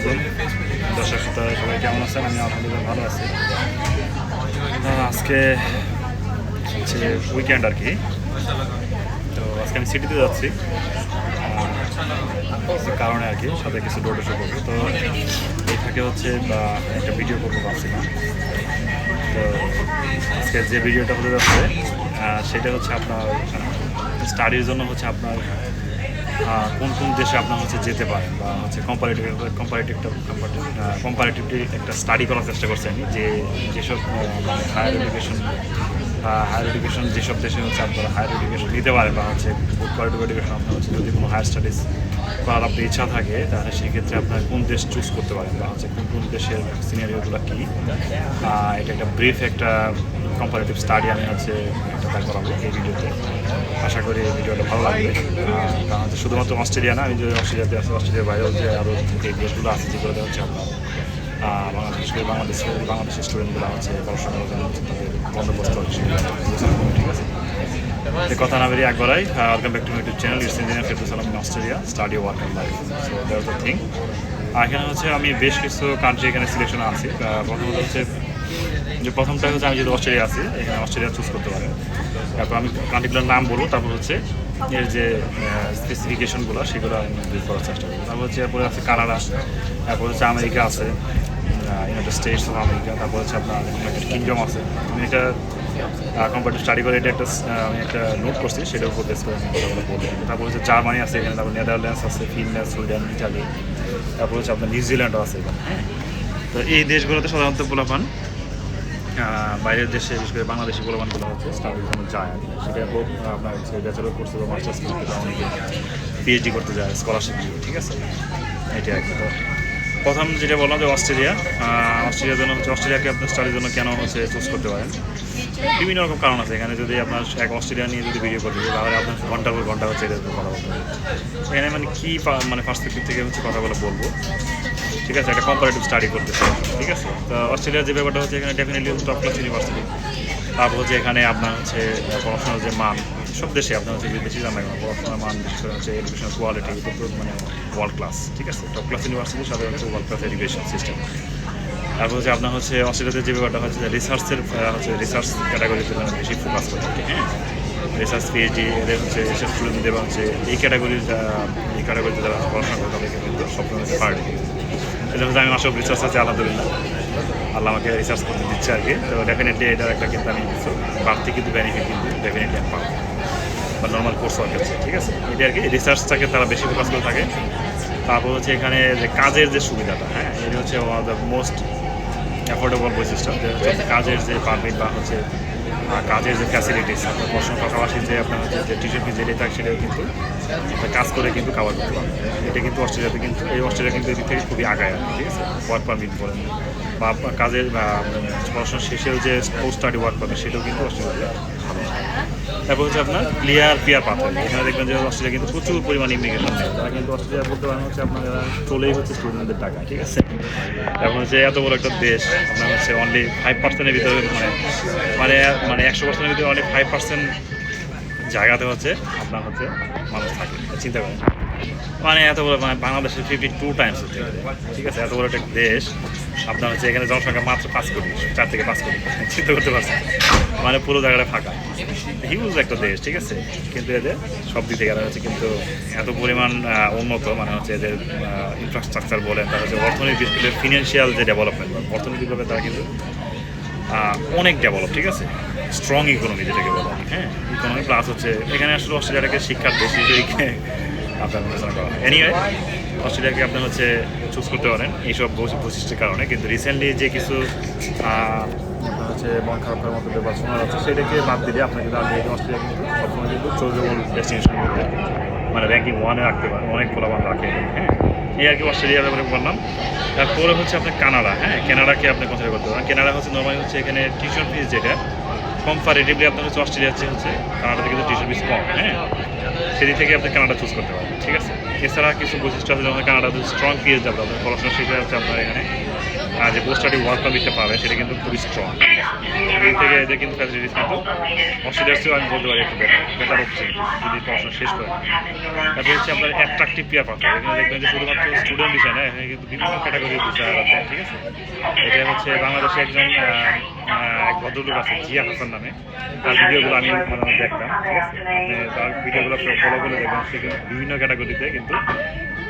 আলাইকুম। দর্শক শ্রোতা সবাই কেমন আছেন? আমি আলহামদুলিল্লাহ ভালো আছি। আজকে হচ্ছে উইকেন্ড আর কি। তো আজকে আমি সিটিতে যাচ্ছি। কারণে আর কি, সাথে কিছু ডোটো শো করব। তো এই থাকে হচ্ছে, বা একটা ভিডিও করব ভাবছিলাম। তো আজকে যে ভিডিওটা হতে যাচ্ছে সেটা হচ্ছে আপনার স্টাডির জন্য হচ্ছে আপনার কোন কোন দেশে আপনার হচ্ছে যেতে পারেন বা হচ্ছে কম্পারেটিভ কম্পারেটিভ কম্পারেটিভলি একটা স্টাডি করার চেষ্টা করছি আমি যে যেসব মানে হায়ার এডুকেশন হায়ার এডুকেশন যেসব দেশে হচ্ছে আপনারা হায়ার এডুকেশন নিতে পারেন বা হচ্ছে গুড কোয়ালিটিভ এডুকেশন আপনার হচ্ছে যদি কোনো হায়ার স্টাডিজ করার আপনার ইচ্ছা থাকে, তাহলে সেক্ষেত্রে আপনার কোন দেশ চুজ করতে পারেন বা হচ্ছে কোন কোন দেশের সিনারিওগুলো কী? এটা একটা ব্রিফ একটা কম্পারেটিভ স্টাডি আমি হচ্ছে তার করাবো এই ভিডিওতে। আশা করি এই ভিডিওটা ভালো লাগবে। কারণ হচ্ছে শুধুমাত্র অস্ট্রেলিয়া না আমি যে অস্ট্রেলিয়াতে আছে অস্ট্রেলিয়ার বাইরেও যে আরও যে দেশগুলো আছে যেগুলোতে হচ্ছে আহ, বাংলাদেশ বাংলাদেশের বাংলাদেশের স্টুডেন্টগুলো হচ্ছে পড়াশোনা হচ্ছে তাদের বন্দোবস্ত হচ্ছে ঠিক আছে? এই কথা না বেরিয়ে একবারাই welcome back to YouTube channel engineer Ferdous Alam in Australia study work and life so that the thing এখানে হচ্ছে আমি বেশ কিছু কান্ট্রি এখানে সিলেকশন আছি প্রথমত হচ্ছে যে প্রথমটা হচ্ছে আমি যদি অস্ট্রেলিয়া আছি, এখানে অস্ট্রেলিয়া চুজ করতে পারেন। তারপর আমি কান্ট্রিগুলোর নাম বলব, তারপর হচ্ছে এর যে স্পেসিফিকেশনগুলো সেগুলো আমি ব্রিফ করার চেষ্টা করব। তারপর হচ্ছে এরপরে আছে কানাডা, তারপর হচ্ছে আমেরিকা আছে ইউনাইটেড স্টেটস অফ আমেরিকা তারপর হচ্ছে আপনার ইউনাইটেড কিংডম আছে। আমি এটা কম্পারেটিভ স্টাডি করে এটা একটা আমি একটা নোট করছি, সেটার উপর বেস করে তারপর হচ্ছে জার্মানি আছে এখানে, তারপর নেদারল্যান্ডস আছে ফিনল্যান্ড সুইডেন ইটালি তারপর হচ্ছে আপনার নিউজিল্যান্ডও আছে এখানে। হ্যাঁ তো এই দেশগুলোতে সাধারণত পোলাপান বাইরের দেশে, বিশেষ করে বাংলাদেশি পোলাপানগুলো হচ্ছে স্টাডির জন্য যায়। সেটা হোক, আপনার হচ্ছে ব্যাচেলর কোর্সে বা মাস্টার্স করতে বা অনেকে পিএইচডি করতে যায় স্কলারশিপ ঠিক আছে এটা তো প্রথম যেটা বললাম যে অস্ট্রেলিয়া অস্ট্রেলিয়ার জন্য হচ্ছে অস্ট্রেলিয়াকে আপনার স্টাডির জন্য কেন হচ্ছে চুজ করতে পারেন? বিভিন্ন রকম কারণ আছে। এখানে যদি আপনার এক অস্ট্রেলিয়া নিয়ে যদি ভিডিও করতে তাহলে আপনার ঘণ্টার পর ঘণ্টা হচ্ছে উপর কথা বলতে এখানে মানে কী মানে পার্সপেক্টিভ থেকে হচ্ছে কথা বলে বলব। ঠিক আছে? একটা কম্পারেটিভ স্টাডি করতেছে ঠিক আছে? তো অস্ট্রেলিয়ার যে ব্যাপারটা হচ্ছে, এখানে ডেফিনেটলি টপ ক্লাস ইউনিভার্সিটি তারপর হচ্ছে এখানে আপনার হচ্ছে পড়াশোনার যে মান সব দেশে আপনার হচ্ছে বিদেশি জানা কেন পড়াশোনার মান হচ্ছে এডুকেশন কোয়ালিটি এটা মানে ওয়ার্ল্ড ক্লাস ঠিক আছে? টপ ক্লাস ইউনিভার্সিটি সাথে হচ্ছে ওয়ার্ল্ড ক্লাস এডুকেশন সিস্টেম তারপর হচ্ছে আপনার হচ্ছে অস্ট্রেলিয়াতে যে ব্যাপারটা হচ্ছে রিসার্চের হচ্ছে রিসার্চ ক্যাটাগরিতে মানে বেশি ফোকাস করে হ্যাঁ? রিসার্চ পিএইচডি এদের হচ্ছে এসব স্টুডেন্টদের বা হচ্ছে এই ক্যাটাগরির এই ক্যাটাগরিতে যারা পড়াশোনা করে তাদেরকে কিন্তু সবসময় হচ্ছে পার্টি এটা হচ্ছে আমি আসব রিসার্চ আছে, আলহামদুলিল্লাহ। আল্লাহ আমাকে রিসার্চ করতে দিচ্ছে আর কি। তো ডেফিনেটলি এটার একটা কিন্তু আমি কিছু বাড়তি কিন্তু বেনিফিট কিন্তু ডেফিনেটলি আমি পাবো। বা নর্মাল কোর্স ওয়ার্ক আছে, ঠিক আছে? এটা আর কি রিসার্চটাকে তারা বেশি ফোকাস করে থাকে। তারপর হচ্ছে এখানে যে কাজের যে সুবিধাটা হ্যাঁ এটা হচ্ছে one of the most affordable বৈশিষ্ট্য, যে হচ্ছে কাজের যে পারমিট বা হচ্ছে কাজের যে ফ্যাসিলিটিস আপনার পড়াশোনার পাশাপাশি যে আপনার হচ্ছে যে টিউশন ফি যেটা থাকে সেটাও কিন্তু কাজ করে কিন্তু কাভার করতে পারবে। এটা কিন্তু অস্ট্রেলিয়াতে কিন্তু, এই অস্ট্রেলিয়া কিন্তু এদিক থেকে খুবই আগায় আর ঠিক আছে? ওয়ার্ক পারমিট বলেন বা কাজের পড়াশোনা শেষেও যে পোস্ট স্টাডি ওয়ার্ক পারমিট সেটাও কিন্তু অস্ট্রেলিয়াতে তারপর হচ্ছে আপনার ক্লিয়ার পিয়ার পাথর এখানে দেখবেন যে অস্ট্রেলিয়া কিন্তু প্রচুর পরিমাণ ইমিগ্রেশন তারা কিন্তু অস্ট্রেলিয়া বলতে পারেন হচ্ছে আপনার চলেই হচ্ছে স্টুডেন্টদের টাকা, ঠিক আছে? এখন হচ্ছে এত বড় একটা দেশ, আপনার হচ্ছে অনলি ফাইভ পার্সেন্টের ভিতরে মানে মানে মানে একশো পার্সেন্টের ভিতরে অনলি ফাইভ পার্সেন্ট জায়গাতে হচ্ছে, আপনার হচ্ছে মানুষ থাকে। চিন্তা করেন। মানে এত বড় মানে বাংলাদেশের ফিফটি টু টাইমস হচ্ছে ঠিক আছে? এত বড় একটা দেশ, আপনার হচ্ছে এখানে জনসংখ্যা মাত্র পাঁচ কোটি, চার থেকে পাঁচ কোটি, চিন্তা করতে পারছেন মানে পুরো জায়গাটা ফাঁকা। হিউজ একটা দেশ, ঠিক আছে? কিন্তু এদের সব দিক থেকে হচ্ছে কিন্তু এত পরিমাণ উন্নত মানে হচ্ছে এদের ইনফ্রাস্ট্রাকচার বলেন তার হচ্ছে অর্থনৈতিক ফিনান্সিয়াল যে ডেভেলপমেন্ট অর্থনৈতিকভাবে তারা কিন্তু অনেক ডেভেলপ ঠিক আছে? স্ট্রং ইকোনমি যেটাকে বলা হ্যাঁ? ইকোনমি প্লাস হচ্ছে, এখানে আসলে অস্ট্রেলিয়াটাকে শিক্ষার দেশ হিসেবে আপনার বিবেচনা করা হয় এনিওয়ে অস্ট্রেলিয়াকে আপনার হচ্ছে চুজ করতে পারেন এইসব বৈশি- বৈশিষ্ট্যের কারণে। কিন্তু রিসেন্টলি যে কিছু হচ্ছে মন খারাপ করার মতো ব্যাপার শোনা যাচ্ছে সেটাকে বাদ দিলে আপনার কিন্তু আগে অস্ট্রেলিয়া কিন্তু সবসময় কিন্তু চৌজবল ডেস্টিনেশন মধ্যে মানে র্যাঙ্কিং ওয়ানে রাখতে পারে, অনেক ফলাফল রাখে। হ্যাঁ এই আর কি অস্ট্রেলিয়ার ব্যাপারে বললাম। তারপরে হচ্ছে আপনার কানাডা। হ্যাঁ কানাডাকে আপনি কনসিডার করতে পারেন। কানাডা হচ্ছে নর্মালি হচ্ছে এখানে টিউশন ফিস যেটা কম্পারেটিভলি আপনার হচ্ছে অস্ট্রেলিয়া হচ্ছে হচ্ছে কানাডাতে কিন্তু টিউশন ফিস কম। হ্যাঁ সেদিক থেকে আপনি কানাডা চুজ করতে পারবেন ঠিক আছে? এছাড়া কিছু বৈশিষ্ট্য আছে যেমন কানাডা স্ট্রং যাবে আপনার পড়াশোনা শিখে যাচ্ছে আপনার এখানে। যে পোস্ট স্টাডি ওয়ার্ক পারমিটটা পাবে সেটা কিন্তু খুবই স্ট্রং এই থেকে এদের কিন্তু ফ্যাসিলিটিস কিন্তু অস্ট্রেলিয়ার চেয়েও আমি বলতে পারি একটু বেটার বেটার হচ্ছে, যদি পড়াশোনা শেষ করে তারপর হচ্ছে আপনার অ্যাট্রাকটিভ পেয়ার পাথর এখানে দেখবেন যে শুধুমাত্র স্টুডেন্ট বিষয় না, এখানে কিন্তু বিভিন্ন ক্যাটাগরি বিষয় ঠিক আছে? এটা হচ্ছে বাংলাদেশে একজন এক ভদ্রলোক আছে, জিয়া হাসান নামে। তার ভিডিওগুলো আমি দেখতাম ঠিক আছে? তার ভিডিওগুলো ফলো করে দেখবেন, সে বিভিন্ন ক্যাটাগরিতে কিন্তু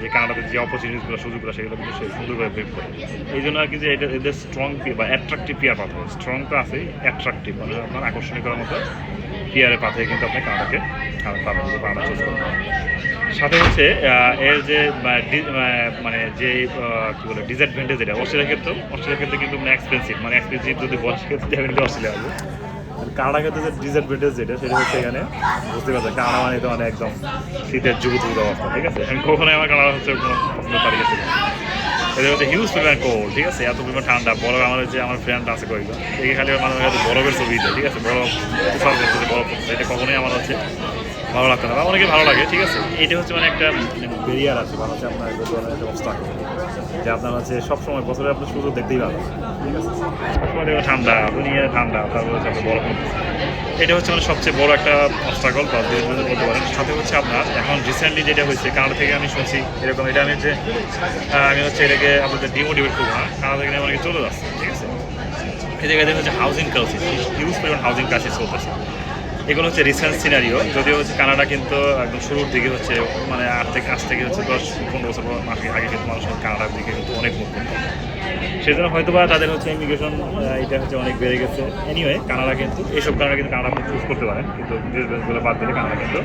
যে কানাডাতে যে অপরচুনিটিসগুলো সুযোগগুলো, সেগুলো কিন্তু সে সুন্দর করে বের করে এই জন্য আর কি যে এটা এদের স্ট্রং বা অ্যাট্রাকটিভ পেয়ার পাথর স্ট্রং তো আছেই অ্যাট্রাকটিভ মানে আপনার আকর্ষণীয় করার মতো পেয়ারের পাথরে কিন্তু আপনি কানাডাকে পাবেন কানাডা চুজ করেন সাথে হচ্ছে এর যে মানে যে কি বলে ডিসঅ্যাডভান্টেজ এটা অস্ট্রেলিয়ার ক্ষেত্রেও, অস্ট্রেলিয়ার ক্ষেত্রে কিন্তু মানে এক্সপেন্সিভ মানে এক্সপেন্সিভ যদি বল, সেক্ষেত্রে ডেফিনেটলি অস্ট্রেলিয়া আসবে কানাডা ক্ষেত্রে যে ডিসঅ্যাডভান্টেজ যেটা, সেটা হচ্ছে এখানে, বুঝতে পারছেন কানাডা মানে তো মানে একদম শীতের যুগ অবস্থা, ঠিক আছে? আমি কখনোই আমার কানাডা হচ্ছে পছন্দ পারি গেছে এটা হচ্ছে হিউজ পরিমাণ কোল্ড ঠিক আছে? এত পরিমাণ ঠান্ডা, বরফ আমার যে আমার ফ্রেন্ড আছে কয়েকজন এই খালি আমার কাছে বরফের ছবি ঠিক আছে? বরফ, তুষার করতেছে বরফ করতেছে এটা কখনোই আমার হচ্ছে ভালো লাগতো না, বা অনেকে ভালো লাগে, ঠিক আছে? এটা হচ্ছে মানে একটা বেরিয়ার আছে, বা হচ্ছে আপনার obstacle। যে আপনার হচ্ছে সবসময় বছরে আপনার সুযোগ দেখতেই পাবেন। ঠিক আছে সবসময় ঠান্ডা দুনিয়া ঠান্ডা তারপর হচ্ছে আপনার বরফ এটা হচ্ছে মানে সবচেয়ে বড় একটা অবস্টাকল বা দুর্যোগ বলতে পারেন। সাথে হচ্ছে আপনার এখন রিসেন্টলি যেটা হয়েছে কানাডা থেকে আমি শুনছি এরকম এটা আমি আহ, আমি হচ্ছে এটাকে আপনাদের ডিমোটিভেট করব না কানাডা থেকে অনেকে চলে যাচ্ছে ঠিক আছে? এই জায়গায় হচ্ছে হাউজিং ক্রাইসিস হিউজ পরিমাণ হাউজিং ক্রাইসিস চলতেছে। এগুলো হচ্ছে রিসেন্ট সিনারিও যদিও হচ্ছে কানাডা কিন্তু একদম শুরুর দিকে হচ্ছে মানে আট থেকে আজ থেকে হচ্ছে দশ, পনেরো বছর আগে আগে কিন্তু মানুষ কানাডার দিকে কিন্তু অনেক মুখ করতো সেই জন্য হয়তো বা তাদের হচ্ছে ইমিগ্রেশন এটা হচ্ছে অনেক বেড়ে গেছে। এনিওয়ে কানাডা কিন্তু এইসব কারণে কিন্তু কানাডা আপনি চুজ করতে পারেন, কিন্তু দেশগুলো বাদ দিলে কানাডা কিন্তু,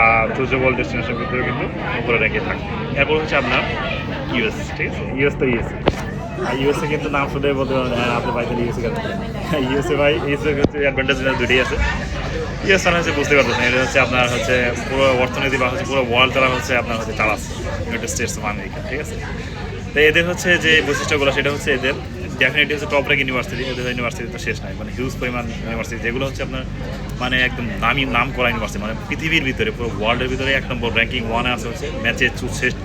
আর চুজেবল ডেস্টিনেশন ভিতরে কিন্তু উপরে রেখে থাকে এরপর হচ্ছে আপনার ইউএস ঠিক আছে? ইউএস তো ইউএস ইউএসএ কিন্তু নাম শুনে বলতে পারেন হ্যাঁ আপনি বাইতে ইউএসএ কেন ইউএসএ ভাই ইউএসএ হচ্ছে অ্যাডভান্টেজ দুটোই আছে। ইউএস মানে হচ্ছে বুঝতে পারতেছেন, এটা হচ্ছে আপনার হচ্ছে পুরো অর্থনীতি বা হচ্ছে পুরো ওয়ার্ল্ড তারা হচ্ছে আপনার হচ্ছে চালাচ্ছে ইউনাইটেড স্টেটস অফ আমেরিকা ঠিক আছে? তো এদের হচ্ছে যে বৈশিষ্ট্যগুলো, সেটা হচ্ছে এদের ডেফিনেটলি হচ্ছে টপ র্যাঙ্ক ইউনিভার্সিটি এদের ইউনিভার্সিটি তো শেষ নাই মানে হিউজ পরিমাণ ইউনিভার্সিটি যেগুলো হচ্ছে আপনার মানে একদম নামি নাম করা ইউনিভার্সিটি মানে পৃথিবীর ভিতরে, পুরো ওয়ার্ল্ডের ভিতরে এক নম্বর র্যাঙ্কিং ওয়ানে আছে হচ্ছে ম্যাচে চুসেস্ট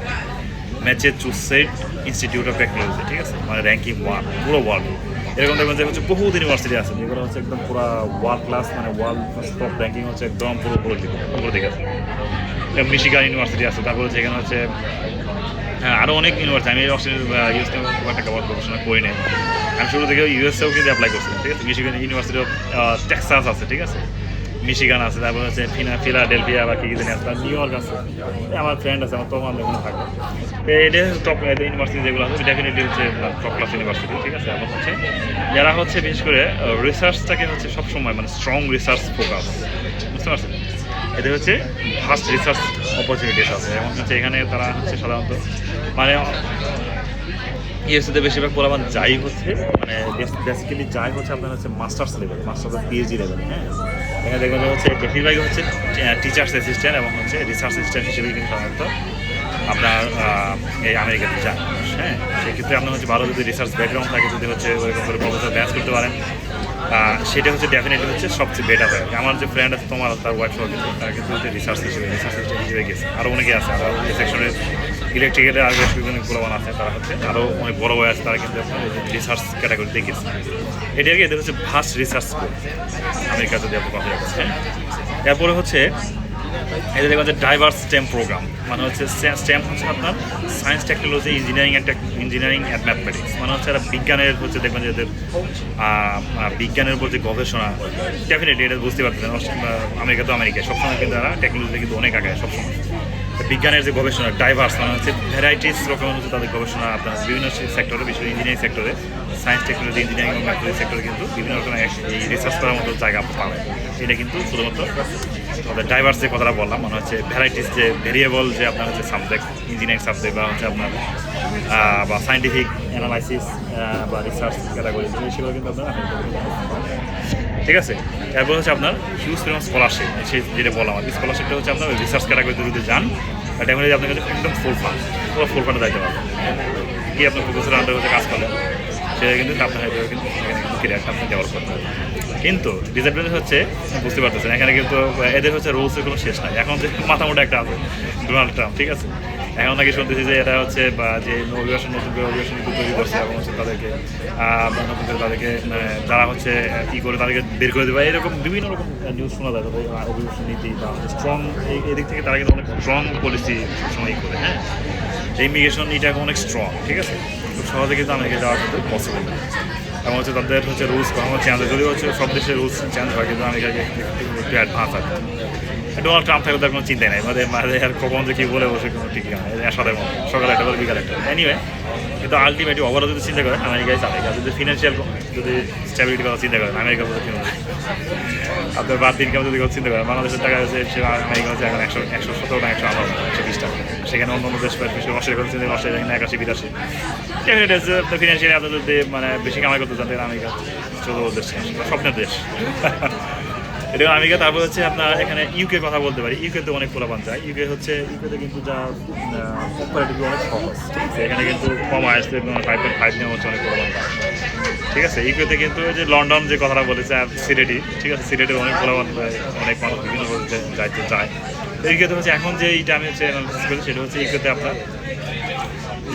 ম্যাচে চুসেট ইনস্টিটিউট অফ টেকনোলজি ঠিক আছে? মানে র্যাঙ্কিং ওয়ান পুরো ওয়ার্ল্ড এরকম দেখবেন যে হচ্ছে বহুত ইউনিভার্সিটি আছে, যেগুলো হচ্ছে একদম পুরো ওয়ার্ল্ড ক্লাস মানে ওয়ার্ল্ড টপ র্যাঙ্কিং হচ্ছে একদম পুরো পুরো দিকে উপর দিকে আছে। মিশিগান ইউনিভার্সিটি আছে, তারপরে যেখানে হচ্ছে হ্যাঁ আরও অনেক ইউনিভার্সিটি আমি অস্ট্রেলিয়া ইউএস খুব একটা খাবার গবেষণা করি নাই। আমি শুরু থেকে ইউএসএও কিন্তু অ্যাপ্লাই করছিলাম ঠিক আছে? মিশিগান ইউনিভার্সিটি অফ টেক্সাস আছে, ঠিক আছে? মিশিগান আছে, তারপর হচ্ছে ফিনা ফিলাডেলফিয়া বা কি কি জানি আছে নিউ ইয়র্ক আছে। আমার ফ্রেন্ড আছে, আমার তখন আমরা ওখানে থাকব তো এটা টপ ইউনিভার্সিটি যেগুলো আছে ডেফিনেটলি হচ্ছে টপ ক্লাস ইউনিভার্সিটি ঠিক আছে? এবং হচ্ছে যারা হচ্ছে বিশেষ করে রিসার্চটাকে হচ্ছে সবসময় মানে স্ট্রং রিসার্চ ফোকাস বুঝতে পারছেন? এদের হচ্ছে ফার্স্ট রিসার্চ অপরচুনিটিস আছে। এবং হচ্ছে এখানে তারা হচ্ছে সাধারণত মানে ইউএসএতে বেশিরভাগ পোলাবান যাই হচ্ছে মানে বেসিক্যালি যাই হচ্ছে আপনার হচ্ছে masters level masters PhD level হ্যাঁ? এখানে দেখবেন হচ্ছে বেশিরভাগই হচ্ছে টিচার্স অ্যাসিস্ট্যান্ট এবং হচ্ছে রিসার্চ অ্যাসিস্ট্যান্ট হিসেবে কিন্তু সাধারণত আপনার এই আমেরিকাতে যান হ্যাঁ সেক্ষেত্রে আপনার হচ্ছে ভালো যদি রিসার্চ ব্যাকগ্রাউন্ড থাকে, যদি হচ্ছে ওরকম করে প্রফেসর ব্যাস করতে পারেন সেটা হচ্ছে ডেফিনেটলি হচ্ছে সবচেয়ে বেটার হয়। আমার যে ফ্রেন্ড তোমার তার ওয়াইফ সহ তারা কিন্তু রিসার্চ হিসেবে রিসার্চ হিসেবে গেছে। আরও অনেকে আছে আরও এই সেকশনের ইলেকট্রিক্যালের বেশ বিভিন্ন প্রলোভন আছে তারা হচ্ছে আরও অনেক বড় বয় আছে তারা কিন্তু রিসার্চ ক্যাটাগরিতে গেছে। এটা আর কি, এদের হচ্ছে ফার্স্ট রিসার্চ আমেরিকাতে আপনি কথা হ্যাঁ? এরপরে হচ্ছে এদের দেখবেন যে ডাইভার্স স্টেম প্রোগ্রাম মানে হচ্ছে স্টেম হচ্ছে আপনার science technology engineering and engineering and mathematics মানে হচ্ছে এরা বিজ্ঞানের হচ্ছে দেখবেন যে বিজ্ঞানের উপর যে গবেষণা ডেফিনেটলি এটা বুঝতে অস্ট্রে- আমেরিকা তো আমেরিকা সবসময় কিন্তু তারা টেকনোলজিতে কিন্তু অনেক আগে সবসময়। বিজ্ঞানের যে গবেষণা ডাইভার্স মানে হচ্ছে ভ্যারাইটিস রকমের হচ্ছে তাদের গবেষণা, আপনার বিভিন্ন সেক্টরে বিশেষ ইঞ্জিনিয়ারিং সেক্টরে সায়েন্স টেকনোলজি ইঞ্জিনিয়ারিং এবং ম্যাথমেটিক্স সেক্টরে কিন্তু বিভিন্ন রকমের এই রিসার্চ করার মতো জায়গা পাবে এটা কিন্তু শুধুমাত্র আমাদের ডাইভার্স যে কথাটা বললাম মানে হচ্ছে ভ্যারাইটিস যে ভেরিয়েবল যে আপনার হচ্ছে সাবজেক্ট ইঞ্জিনিয়ারিং সাবজেক্ট বা হচ্ছে আপনার বা সাইন্টিফিক অ্যানালাইসিস বা রিসার্চ ক্যাটাগরি সেগুলো কিন্তু আপনার ঠিক আছে? তারপর হচ্ছে আপনার হিউজ পরিমাণ স্কলারশিপ সেই যেটা বললাম আর স্কলারশিপটা হচ্ছে আপনার রিসার্চ ক্যাটাগরিতে যদি যান ডেফিনেটলি আপনার কাছে একদম ফুল ফান্ড পুরো ফুল ফান্ডে যাইতে পারবেন। কি আপনার প্রফেসর আন্ডার হচ্ছে কাজ করলেন, সেটা কিন্তু আপনার কিন্তু ক্রিয়াটা আপনি ডেভেলপ করতে পারবেন। কিন্তু ডিসঅ্যাডভান্টেজ হচ্ছে, বুঝতে পারতেছেন, এখানে কিন্তু এদের হচ্ছে রুলসের কোনো শেষ নাই। এখন যে মাথা মোটা একটা আছে ডোনাল্ড ট্রাম্প ঠিক আছে? এখন নাকি শুনতেছি যে এটা হচ্ছে, বা যে অভিবাসন, নতুন করে অভিবাসন তৈরি করছে এবং হচ্ছে তাদেরকে নতুন করে তাদেরকে মানে যারা হচ্ছে ই করে তাদেরকে বের করে দেবে, এরকম বিভিন্ন রকম নিউজ শোনা যায়, তাদের অভিবাসন নীতি বা স্ট্রং এদিক থেকে তারা কিন্তু অনেক স্ট্রং পলিসি সবসময় ই করে হ্যাঁ? ইমিগ্রেশন এটা অনেক স্ট্রং ঠিক আছে? খুব সহজে কিন্তু আমেরিকা যাওয়া কিন্তু পসিবল এবং হচ্ছে তাদের হচ্ছে রুলস কখনো চেঞ্জ হয়। হচ্ছে সব দেশের রুলস চেঞ্জ হয়, কিন্তু আমি একটু অ্যাডভান্স আছে ডোনাল্ড ট্রাম্প থাকলে তার কোনো চিন্তাই নাই। মানে মানে আর কখন যে কী বলে বসে কোনো ঠিক নেই সকালে একটা বলে বিকালে একটা। এনিওয়ে কিন্তু আলটিমেটলি ওভারঅল যদি চিন্তা করেন, আমেরিকায় আর যদি ফিনান্সিয়াল যদি স্টেবিলিটি কথা চিন্তা করেন আমেরিকা বলতে কিনুন আপনার বাদ ইনকাম যদি কথা চিন্তা করেন, বাংলাদেশের টাকা হচ্ছে সে আমেরিকা হচ্ছে এখন একশো একশো সতেরো না একশো আঠারো, একশো বিশ টাকা। সেখানে অন্য অন্য দেশ পায় অস্ট্রেলিয়া করছে অস্ট্রেলিয়া কিনা একাশি, বিরাশি। ডেফিনেট আছে আপনার ফিনান্সিয়ালি আপনার যদি মানে বেশি কামাই করতে চান আমেরিকা ছোটো দেশ। স্বপ্নের দেশ। এটা আমেরিকা তারপর হচ্ছে আপনার এখানে ইউকে কথা বলতে পারি। ইউকে তো অনেক পোলাপান যায়। ইউকে হচ্ছে ইউকেতে কিন্তু যা কম্পারেটিভলি অনেক সহজ। ঠিক এখানে কিন্তু কম আসতে ফাইভ পয়েন্ট ফাইভ নেওয়া হচ্ছে অনেক পোলাপান যায়। ঠিক আছে? ইউকেতে কিন্তু যে লন্ডন যে কথাটা বলেছে সিলেটি। ঠিক আছে? সিলেটের অনেক পোলাপান অনেক মানুষ বিভিন্ন যাইতে যায়। ইউকেতে হচ্ছে এখন যে এইটা আমি হচ্ছে সেটা হচ্ছে ইউকেতে আপনার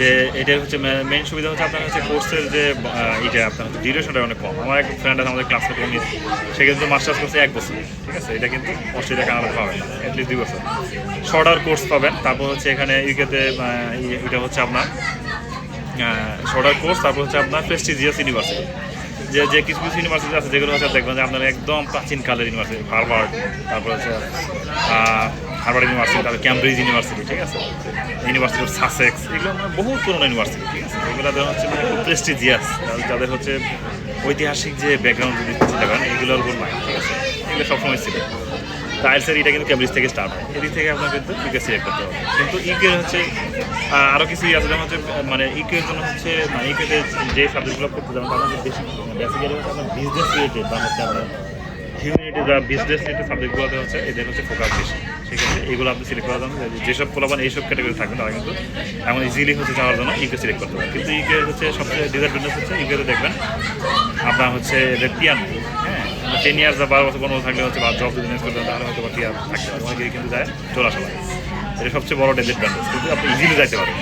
যে এটা হচ্ছে মেন সুবিধা হচ্ছে আপনার হচ্ছে কোর্সের যে এটা আপনার হচ্ছে ডিউরেশনটা অনেক কম। আমার এক ফ্রেন্ড আছে, আমাদের ক্লাসে কমিয়ে সে কিন্তু মাস্টার্স করছে এক বছর, ঠিক আছে? এটা কিন্তু অস্ট্রেলিয়া, কানাডা পাবেন অ্যাটলিস্ট দুই বছর। শর্টার কোর্স পাবেন, তারপর হচ্ছে এখানে ইউকেতে এটা হচ্ছে আপনার শর্টার কোর্স তারপর হচ্ছে আপনার প্রেস্টিজিয়াস ইউনিভার্সিটি যে যে কিছু কিছু ইউনিভার্সিটি আছে, যেগুলো হচ্ছে, দেখবেন যে আপনার একদম প্রাচীন কালের ইউনিভার্সিটি হার্ভার্ড তারপর হচ্ছে হার্ভার্ড ইউনিভার্সিটি, তারপর ক্যামব্রিজ ইউনিভার্সিটি, ঠিক আছে? ইউনিভার্সিটি অফ সাসেক্স এগুলো মানে বহু পুরোনো ইউনিভার্সিটি, ঠিক আছে? এগুলো হচ্ছে মানে খুব প্রেস্টিজিয়াস যাদের হচ্ছে ঐতিহাসিক যে ব্যাকগ্রাউন্ড যদি চিন্তা করেন, এগুলোর উপর নাই, ঠিক আছে? এগুলো সবসময় ছিল। টাইলসের এটা কিন্তু ক্যামব্রিজ থেকে স্টার্ট হয়। এদিক থেকে আপনার কিন্তু ইকে সিলেক্ট করতে হবে। কিন্তু ইকের হচ্ছে আরও কিছু আছে, যেমন হচ্ছে মানে ইকের জন্য হচ্ছে মানে ইকেতে যে সাবজেক্টগুলো করতে যাবেন, তার মধ্যে বেশি বেসিক্যালি হচ্ছে আপনার বিজনেস রিলেটেড বা হচ্ছে আপনার হিউম্যানিটি বা বিজনেস রিলেটেড সাবজেক্টগুলোতে হচ্ছে, এদের হচ্ছে ফোকাস বেশি। এইগুলো আপনি সিলেক্ট করার জন্য যে- যেসব পোলাপান এইসব ক্যাটাগরি থাকবেন তারা কিন্তু এমন ইজিলি হচ্ছে যাওয়ার জন্য ইকে সিলেক্ট করতে পারে। কিন্তু ইকে হচ্ছে সবচেয়ে ডিসঅ্যাডভান্টেজ হচ্ছে ইকেতে দেখবেন আপনার হচ্ছে নেই হ্যাঁ? টেন ইয়ার্স বা বারো বছর পনেরো থাকলে হচ্ছে বা জব যদি করতে তাহলে হয়তো বা পিয়ার থাকতে পারে। কিন্তু যায় চলে আসা লাগে। এটা সবচেয়ে বড় ডিসঅ্যাডভান্টেজ কিন্তু আপনি ইজিলি যাইতে পারেন।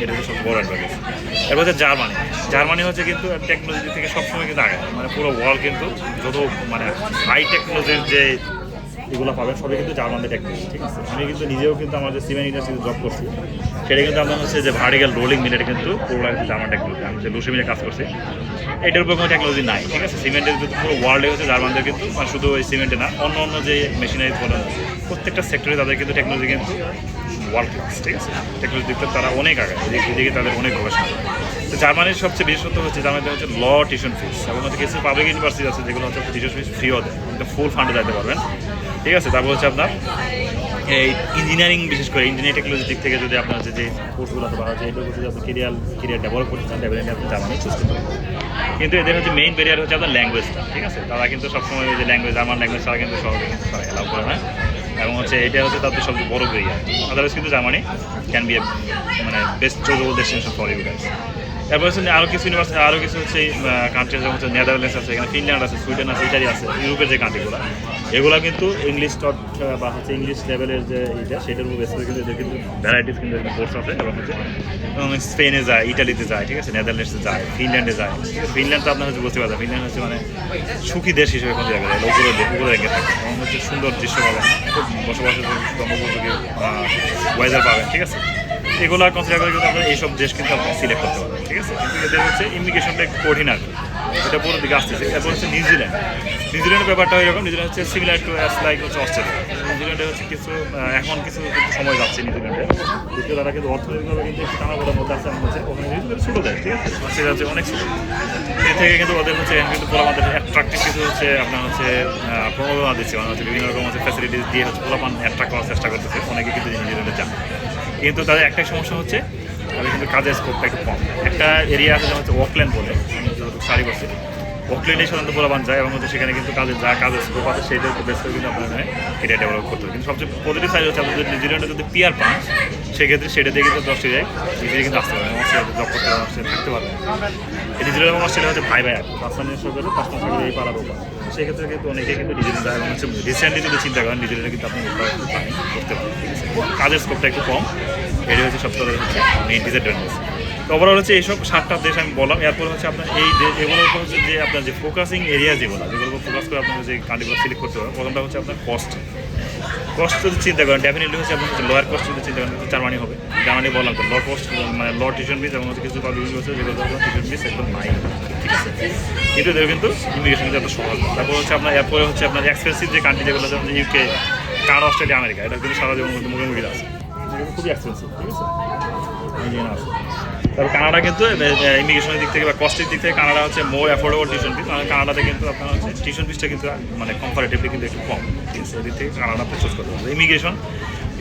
এটা হচ্ছে সবচেয়ে বড় অ্যাডভান্টেজ এরপর হচ্ছে জার্মানি। জার্মানি হচ্ছে কিন্তু টেকনোলজি থেকে সবসময় কিন্তু আগে। মানে পুরো ওয়ার্ল্ড কিন্তু যত মানে হাই টেকনোলজির যে এগুলো পাবেন, সবই কিন্তু জার্মানদের টেকনোলজি ঠিক আছে? আমি কিন্তু নিজেও কিন্তু আমার যে সিমেন্ট ইন্ডাস্ট্রিতে জব করছি, সেটা কিন্তু আপনার হচ্ছে যে ভার্টিক্যাল রোলিং মিল এটা কিন্তু পুরো একটা জার্মান টেকনোলজি আমি যে লুসি মিলে কাজ করছি, এটার উপর কোনো টেকনোলজি নাই, ঠিক আছে? সিমেন্টের কিন্তু পুরো ওয়ার্ল্ডে হচ্ছে জার্মানদের কিন্তু মানে শুধু ওই সিমেন্টে না, অন্য অন্য যে মেশিনারি বলেন, প্রত্যেকটা সেক্টরে তাদের কিন্তু টেকনোলজি কিন্তু ওয়ার্ল্ড ক্লাস ঠিক আছে? টেকনোলজি দিকটা তারা অনেক আগে এদিকে তাদের অনেক গবেষণা তো জার্মানির সবচেয়ে বিশেষত্ব হচ্ছে জার্মানিতে হচ্ছে ল টিউশন ফিস এবং হচ্ছে কিছু পাবলিক ইউনিভার্সিটি আছে যেগুলো হচ্ছে টিউশন ফিস ফ্রিও দেয়, কিন্তু ফুল ফান্ডে যেতে পারবেন। ঠিক আছে, তারপর হচ্ছে আপনার এই ইঞ্জিনিয়ারিং বিশেষ করে ইঞ্জিনিয়ারিং টেকনোলজির দিক থেকে যদি আপনার যে কোর্সগুলো বা হচ্ছে যদি আপনি কেরিয়ার কেরিয়ার ডেভেলপ করতে চান ডেভেলপমেন্ট আপনি জার্মানি চুজ করতে পারবেন। কিন্তু এদের হচ্ছে মেইন ব্যারিয়ার হচ্ছে আপনার ল্যাঙ্গুয়েজটা ঠিক আছে? তারা কিন্তু সবসময় ওই যে ল্যাঙ্গুয়েজ জার্মান ল্যাঙ্গুয়েজ তারা কিন্তু সহজে কিন্তু তারা অ্যালাউ করে না। এবং হচ্ছে এটা হচ্ছে তাদের সবচেয়ে বড় ব্যারিয়ার আদারওয়াইজ কিন্তু জার্মানি ক্যান বি মানে best choosable destination for you guys তারপর হচ্ছে আরও কিছু ইউনিভার্সিটি আরও কিছু হচ্ছে কান্ট্রি যেমন হচ্ছে নেদারল্যান্ডস আছে, এখানে ফিনল্যান্ড আছে সুইডেন আছে ইটালি আছে ইউরোপের যে কান্ট্রিগুলো এগুলো কিন্তু ইংলিশ টট বা হচ্ছে ইংলিশ লেভেলের যে এটা সেটার উপর করে কিন্তু এদের কিন্তু ভ্যারাইটিস কিন্তু কোর্স আছে, এবং হচ্ছে স্পেনে যায় ইটালিতে যায়, ঠিক আছে নেদারল্যান্ডসে যায় ফিনল্যান্ডে যায়। ফিনল্যান্ড তো আপনার হচ্ছে বুঝতে পারবেন ফিনল্যান্ড হচ্ছে মানে সুখী দেশ হিসেবে কোনো জায়গায় উপরে উপরে রেখে থাকে, এবং হচ্ছে সুন্দর দৃশ্য পাবেন, খুব বসবাসের জনবসতি ওয়েদার পাবেন, ঠিক আছে? এগুলো কনসিডার করে কিন্তু আপনার এইসব দেশ কিন্তু আপনি সিলেক্ট করতে পারবেন, ঠিক আছে? কিন্তু এদের হচ্ছে ইমিগ্রেশনটা একটু কঠিন আর এটা পুরো দিকে আসতেছে। এরপর হচ্ছে নিউজিল্যান্ড নিউজিল্যান্ডের ব্যাপারটা এরকম নিউজিল্যান্ড হচ্ছে সিমিলার টু অ্যাস লাইক হচ্ছে অস্ট্রেলিয়া নিউজিল্যান্ডে হচ্ছে কিছু এখন কিছু সময় যাচ্ছে নিউজিল্যান্ডে দ্বিতীয় তারা কিন্তু অর্থনৈতিকভাবে কিন্তু একটু টানাপোড়ার মধ্যে আছে হচ্ছে ওখানে নিউজিল্যান্ড ছোটো দেয় ঠিক আছে? অস্ট্রেলিয়া হচ্ছে অনেক ছোটো। এর থেকে কিন্তু ওদের হচ্ছে কিন্তু পুরো আমাদের অ্যাট্রাক্টিভ কিছু হচ্ছে আপনার হচ্ছে প্রণোদনা দিচ্ছে মানে হচ্ছে বিভিন্ন রকম হচ্ছে ফ্যাসিলিটিস দিয়ে হচ্ছে পোলাপান অ্যাট্রাক্ট করার চেষ্টা করতেছে। অনেকে কিন্তু নিউজিল্যান্ডে যান। কিন্তু তাদের একটাই সমস্যা হচ্ছে, তাদের কিন্তু কাজের স্কোপটা একটু কম। একটা এরিয়া আছে যেমন হচ্ছে ওকল্যান্ড বলে সারি করছি ওকল্যান্ডে সাধারণত পোলাপান যায় এবং হচ্ছে সেখানে কিন্তু কাজের যা কাজের স্কোপ আছে সেইটার উপর বেস করে কিন্তু আপনার এরিয়া ডেভেলপ করতে হবে। কিন্তু সবচেয়ে পজিটিভ সাইড হচ্ছে আপনি যদি নিউজিল্যান্ডে যদি পিয়ার পান, সেক্ষেত্রে সেটা দিয়ে কিন্তু অস্ট্রেলিয়ায় ইজিলি কিন্তু আসতে পারবেন অস্ট্রেলিয়াতে জব করতে অস্ট্রেলিয়া থাকতে পারবেন। এই নিউজিল্যান্ড এবং অস্ট্রেলিয়া হচ্ছে ভাই ভাই পাঁচটা নিয়ে সরকারে পাঁচটা সরকারে এই পাড়ার উপর। সেক্ষেত্রে কিন্তু অনেকে কিন্তু যায় এবং হচ্ছে রিসেন্টলি যদি চিন্তা করেন নিউজিল্যান্ডে কিন্তু আপনি করতে পারেন কাজের স্কোপটা একটু কম এটি হচ্ছে সবচেয়ে হচ্ছে মেইন ডিসঅ্যাডভান্টেজ ওভারঅল হচ্ছে এইসব সাতটা দেশ আমি বললাম, এরপর হচ্ছে আপনার এই দেশ এগুলোর উপর হচ্ছে যে আপনার যে ফোকাসিং এরিয়া যেগুলো, যেগুলোর ফোকাস করে আপনার যে কান্ট্রিগুলো সিলেক্ট করতে হবে, প্রথমটা হচ্ছে আপনার কস্ট কস্ট যদি চিন্তা করেন ডেফিনেটলি হচ্ছে আপনার হচ্ছে লোয়ার কস্ট যদি চিন্তা করেন জার্মানি হবে। জার্মানি বললাম তো লো কস্ট মানে লো টিউশন ফিস এবং হচ্ছে কিছু পাবলিক ইউনিভার্সিটি যেগুলো টিউশন ফিস একদম নাই। কিন্তু এদের কিন্তু ইমিগ্রেশন কিন্তু সহজ তারপর হচ্ছে আপনার এরপরে হচ্ছে আপনার এক্সপেন্সিভ যে কান্ট্রি যেগুলো যেমন ইউকে কানাডা, অস্ট্রেলিয়া, আমেরিকা, এটা কিন্তু সারা জীবন কিন্তু মুখোমুখি আছে। খুবই এক্সপেন্সিভ ঠিক আছে? আছে। কানাডা কিন্তু ইমিগ্রেশনের দিক থেকে বা কস্টের দিক থেকে কানাডা হচ্ছে মোর অ্যাফোর্ডেবল টিউশন ফিস কারণ কানাডাতে কিন্তু আপনার হচ্ছে টিউশন ফিসটা কিন্তু মানে কম্পারেটিভলি কিন্তু একটু কম। ঠিক আছে? এদিক থেকে কানাডাতে চুজ করতে হবে ইমিগ্রেশন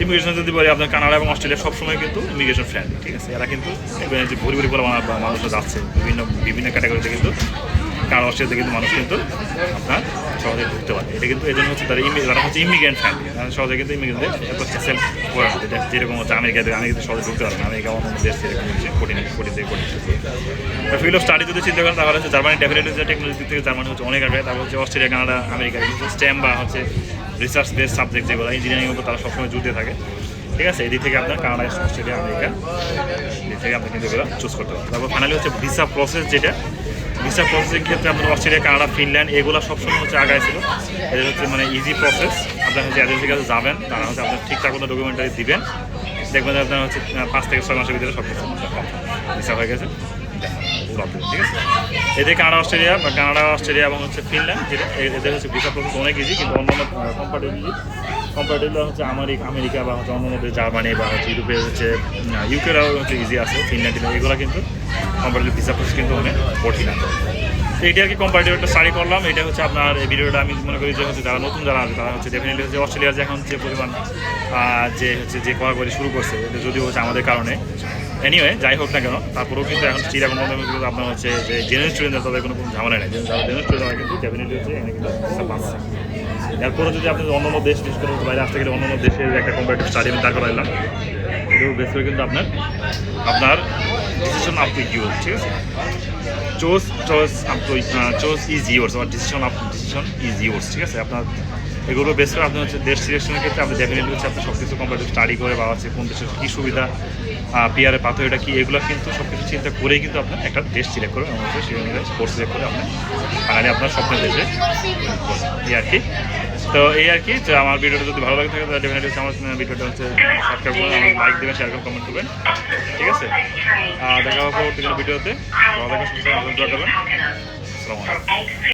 ইমিগ্রেশন যদি বলি, আপনার কানাডা এবং অস্ট্রেলিয়া সবসময় কিন্তু ইমিগ্রেশন ফ্রেন্ডলি ঠিক আছে? এরা কিন্তু ভরি ভরি পরিমাণ মানুষরা যাচ্ছে, বিভিন্ন বিভিন্ন ক্যাটাগরিতে কিন্তু কানাডা অস্ট্রেলিয়াতে কিন্তু মানুষ কিন্তু আপনার সহজে ঢুকতে পারে। এটা কিন্তু এই জন্য হচ্ছে তারা ইমি, তারা হচ্ছে ইমিগ্রেন্ট ফ্যামিলি সহজে কিন্তু ইমিগ্রেন্টদের এত করে যেরকম হচ্ছে আমেরিকাতে আমেরিকাতে সহজে ঢুকতে পারে না। আমেরিকা অন্য দেশ যেরকম হচ্ছে, কঠিন কঠিন থেকে কঠিন ফিল্ড অফ স্টাডি যদি চিন্তা করেন, তাহলে হচ্ছে জার্মানি ডেফিনেটলি যে টেকনোলজি থেকে জার্মানি হচ্ছে অনেক আগে। তারপর হচ্ছে অস্ট্রেলিয়া কানাডা আমেরিকা কিন্তু স্টেম বা হচ্ছে রিসার্চ বেস সাবজেক্ট যেগুলো ইঞ্জিনিয়ারিং উপর তারা সবসময় জুড়ে থাকে। ঠিক আছে? এদিক থেকে আপনার কানাডা অস্ট্রেলিয়া আমেরিকা এদিক থেকে আপনি কিন্তু এগুলো চুজ করতে পারেন তারপর ফাইনালি হচ্ছে ভিসা প্রসেস যেটা ভিসা প্রসেসিং ক্ষেত্রে আপনার অস্ট্রেলিয়া, কানাডা, ফিনল্যান্ড, এগুলো সবসময় হচ্ছে আগায় ছিল। এদের হচ্ছে মানে ইজি প্রসেস আপনার হচ্ছে এজেন্সির কাছে যাবেন, তারা হচ্ছে আপনার ঠিকঠাক মতো ডকুমেন্টারি দিবেন। দেখবেন আপনার হচ্ছে পাঁচ থেকে ছয় মাসের ভিতরে সব কিছু ভিসা হয়ে গেছে। ঠিক আছে? এদের কানাডা, অস্ট্রেলিয়া বা কানাডা, অস্ট্রেলিয়া এবং হচ্ছে ফিনল্যান্ড যেটা এদের হচ্ছে ভিসা প্রসেস অনেক ইজি কিন্তু অন্যান্য কম্পারেটিভলি কম্পারেটিভলি হচ্ছে আমেরিকা আমেরিকা বা হচ্ছে অন্যান্য জার্মানি বা হচ্ছে ইউরোপে হচ্ছে ইউকেরাও হচ্ছে ইজি আছে ফিনল্যান্ড এগুলো কিন্তু কম্পারেটিভ ভিসা প্রসেস কিন্তু অনেক কঠিন তো এটা আর কি কম্পারেটিভ একটা স্টাডি করলাম। এটা হচ্ছে আপনার এই ভিডিওটা আমি মনে করি যে হচ্ছে যারা নতুন যারা আছে তারা হচ্ছে ডেফিনেটলি হচ্ছে অস্ট্রেলিয়ার যে এখন যে পরিমাণ যে হচ্ছে যে কড়াকড়ি শুরু করছে, এটা যদিও হচ্ছে আমাদের কারণে। এনিওয়ে যাই হোক না কেন, তারপরেও কিন্তু এখন এখন মধ্যে কিন্তু আপনার হচ্ছে যে জেনারেল স্টুডেন্ট তাদের কোনো কোনো ঝামেলা নেই। যারা জেনারেল স্টুডেন্ট কিন্তু ডেফিনেটলি হচ্ছে এখানে কিন্তু পাচ্ছে এরপরে যদি আপনি অন্যান্য দেশ, বিশেষ করে বাইরে আসতে গেলে অন্যান্য দেশের একটা কম্পারেটিভ স্টাডি আমি দাঁড় করাইলাম। এটাও বেশ করে কিন্তু আপনার আপনার ডিসিশন আপ টু ইউর ঠিক আছে choose choice up to choose is yours বা decision up decision is yours ঠিক আছে আপনার এগুলো বেশ করে আপনি হচ্ছে দেশ সিলেকশনের ক্ষেত্রে আপনি ডেফিনেটলি হচ্ছে আপনি সব কিছু কম্পারেটিভ স্টাডি করে বা হচ্ছে কোন দেশের কী সুবিধা পিয়ারে পাথরটা কী, এগুলো কিন্তু সব কিছু চিন্তা করেই কিন্তু আপনার একটা দেশ সিলেক্ট করবেন এবং সেই অনুযায়ী কোর্স সিলেক্ট করে আপনি ফাইনালি আপনার স্বপ্নের দেশে এই আর কি। তো এই আর কি যে আমার ভিডিওটা যদি ভালো লাগে থাকে, তাহলে ডেফিনেটলি আমার ভিডিওটা হচ্ছে সাবস্ক্রাইব করবেন আমার লাইক দেবেন শেয়ার করবেন কমেন্ট করবেন। ঠিক আছে? দেখা হবে পরবর্তী ভিডিওতে। ভালো থাকার সুস্থ করবেন আসসালামু আলাইকুম।